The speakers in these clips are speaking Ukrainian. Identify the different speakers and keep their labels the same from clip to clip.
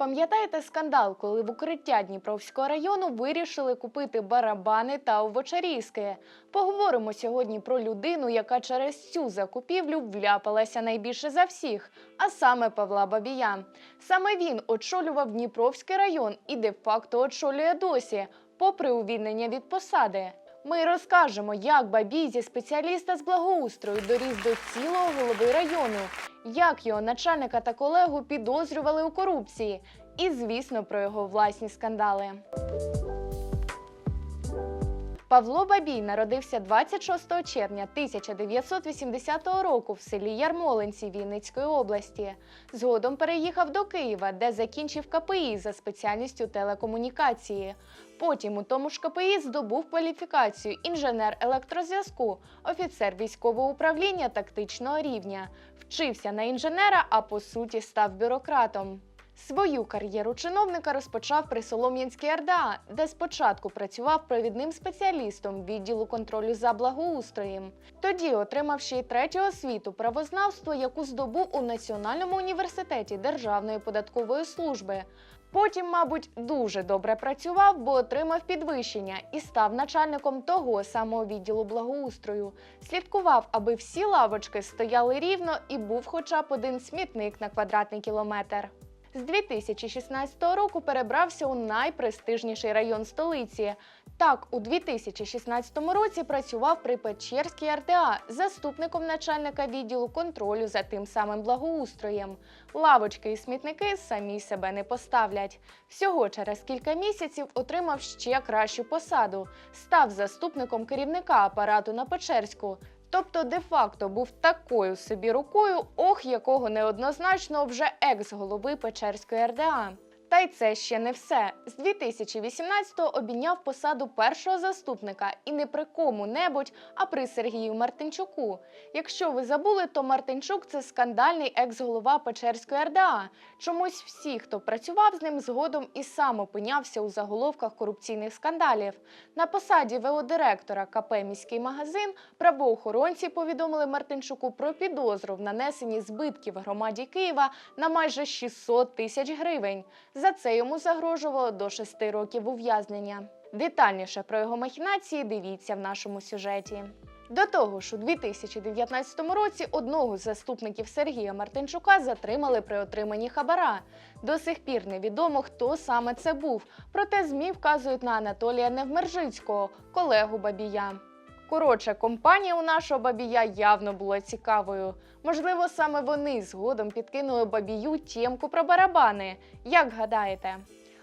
Speaker 1: Пам'ятаєте скандал, коли в укриття Дніпровського району вирішили купити барабани та овочарізки? Поговоримо сьогодні про людину, яка через цю закупівлю вляпалася найбільше за всіх, а саме Павла Бабія. Саме він очолював Дніпровський район і де-факто очолює досі, попри увільнення від посади. Ми розкажемо, як Бабій зі спеціаліста з благоустрою доріс до цілого голови району, як його начальника та колегу підозрювали у корупції, і, звісно, про його власні скандали. Павло Бабій народився 26 червня 1980 року в селі Ярмолинці Вінницької області. Згодом переїхав до Києва, де закінчив КПІ за спеціальністю телекомунікації. Потім у тому ж КПІ здобув кваліфікацію інженер електрозв'язку, офіцер військового управління тактичного рівня. Вчився на інженера, а по суті став бюрократом. Свою кар'єру чиновника розпочав при Солом'янській РДА, де спочатку працював провідним спеціалістом відділу контролю за благоустроєм. Тоді отримав ще й третю освіту правознавство, яку здобув у Національному університеті Державної податкової служби. Потім, мабуть, дуже добре працював, бо отримав підвищення і став начальником того самого відділу благоустрою. Слідкував, аби всі лавочки стояли рівно і був хоча б один смітник на квадратний кілометр. З 2016 року перебрався у найпрестижніший район столиці. Так, у 2016 році працював при Печерській РТА заступником начальника відділу контролю за тим самим благоустроєм. Лавочки і смітники самі себе не поставлять. Всього через кілька місяців отримав ще кращу посаду. Став заступником керівника апарату на Печерську. Тобто, де-факто був такою собі рукою, ох, якого неоднозначно вже екс-голови Печерської РДА. Та й це ще не все. З 2018-го обійняв посаду першого заступника і не при кому-небудь, а при Сергію Мартинчуку. Якщо ви забули, то Мартинчук це скандальний екс-голова Печерської РДА. Чомусь всі, хто працював з ним згодом і сам опинявся у заголовках корупційних скандалів. На посаді ВО директора КП Міський магазин правоохоронці повідомили Мартинчуку про підозру в нанесенні збитків громаді Києва на майже 600 тисяч гривень. За це йому загрожувало до 6 років ув'язнення. Детальніше про його махінації дивіться в нашому сюжеті. До того ж, у 2019 році одного з заступників Сергія Мартинчука затримали при отриманні хабара. До сих пір невідомо, хто саме це був. Проте ЗМІ вказують на Анатолія Невмержицького, колегу Бабія. Коротше, компанія у нашого бабія явно була цікавою. Можливо, саме вони згодом підкинули бабію тємку про барабани. Як гадаєте?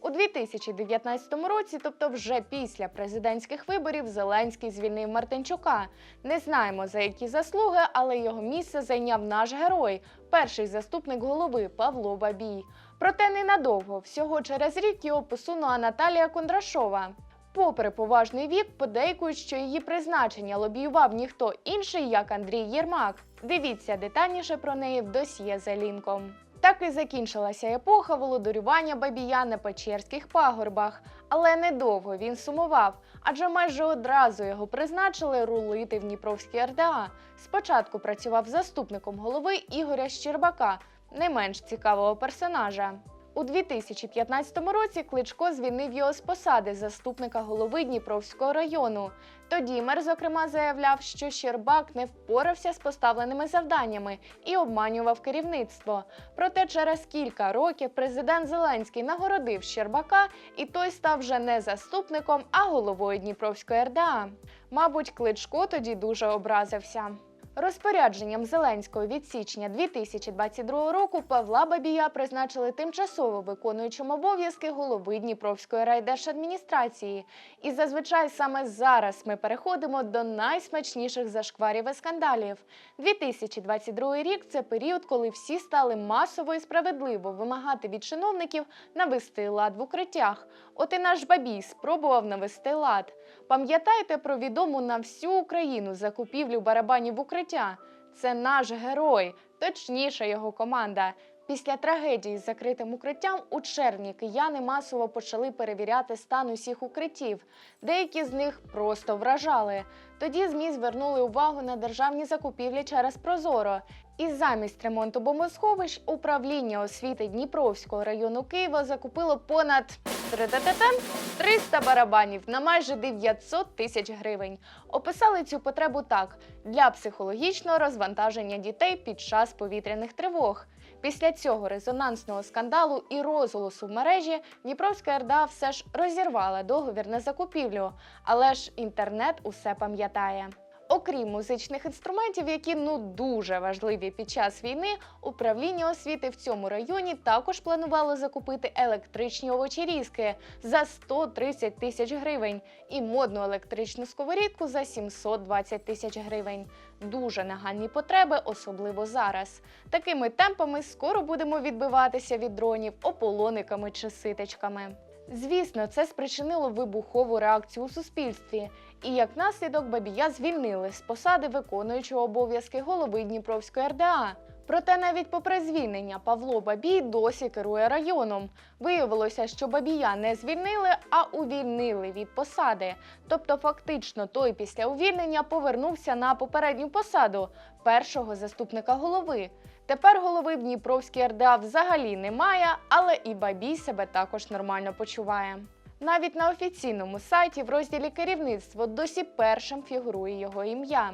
Speaker 1: У 2019 році, тобто вже після президентських виборів, Зеленський звільнив Мартинчука. Не знаємо за які заслуги, але його місце зайняв наш герой, перший заступник голови Павло Бабій. Проте ненадовго, всього через рік його посунула Наталія Кондрашова. Попри поважний вік, подейкують, що її призначення лобіював ніхто інший, як Андрій Єрмак. Дивіться детальніше про неї в досьє за лінком. Так і закінчилася епоха володарювання Бабія на Печерських пагорбах. Але недовго він сумував, адже майже одразу його призначили рулити в Дніпровській РДА. Спочатку працював заступником голови Ігоря Щербака, не менш цікавого персонажа. У 2015 році Кличко звільнив його з посади заступника голови Дніпровського району. Тоді мер, зокрема, заявляв, що Щербак не впорався з поставленими завданнями і обманював керівництво. Проте через кілька років президент Зеленський нагородив Щербака, і той став вже не заступником, а головою Дніпровської РДА. Мабуть, Кличко тоді дуже образився. Розпорядженням Зеленського від січня 2022 року Павла Бабія призначили тимчасово виконуючим обов'язки голови Дніпровської райдержадміністрації. І зазвичай саме зараз ми переходимо до найсмачніших зашкварів і скандалів. 2022 рік це період, коли всі стали масово і справедливо вимагати від чиновників навести лад в укриттях. От і наш бабій спробував навести лад. Пам'ятаєте про відому на всю Україну закупівлю барабанів в укриття? Це наш герой, точніше його команда. Після трагедії з закритим укриттям у червні кияни масово почали перевіряти стан усіх укриттів. Деякі з них просто вражали. Тоді ЗМІ звернули увагу на державні закупівлі через Прозоро. І замість ремонту бомбосховищ управління освіти Дніпровського району Києва закупило понад тре-те-те-те, 300 барабанів на майже 900 тисяч гривень. Описали цю потребу так: для психологічного розвантаження дітей під час повітряних тривог. Після цього резонансного скандалу і розголосу в мережі Дніпровська РДА все ж розірвала договір на закупівлю, але ж інтернет усе пам'ятає. Окрім музичних інструментів, які ну дуже важливі під час війни, управління освіти в цьому районі також планувало закупити електричні овочерізки за 130 тисяч гривень і модну електричну сковорідку за 720 тисяч гривень. Дуже нагальні потреби, особливо зараз. Такими темпами скоро будемо відбиватися від дронів ополониками чи ситечками. Звісно, це спричинило вибухову реакцію у суспільстві, і як наслідок Бабія звільнили з посади виконуючого обов'язки голови Дніпровської РДА. Проте навіть попри звільнення Павло Бабій досі керує районом. Виявилося, що Бабія не звільнили, а увільнили від посади. Тобто, фактично, той після увільнення повернувся на попередню посаду першого заступника голови. Тепер голови в Дніпровській РДА взагалі немає, але і Бабій себе також нормально почуває. Навіть на офіційному сайті в розділі керівництво досі першим фігурує його ім'я.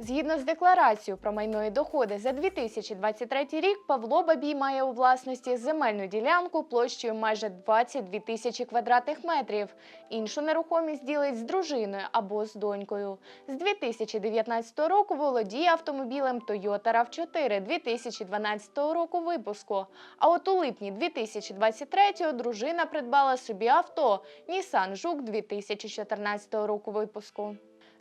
Speaker 1: Згідно з декларацією про майно і доходи за 2023 рік, Павло Бабій має у власності земельну ділянку площею майже 22 тисячі квадратних метрів. Іншу нерухомість ділить з дружиною або з донькою. З 2019 року володіє автомобілем Toyota RAV4 2012 року випуску. А от у липні 2023 дружина придбала собі авто Nissan Juke 2014 року випуску.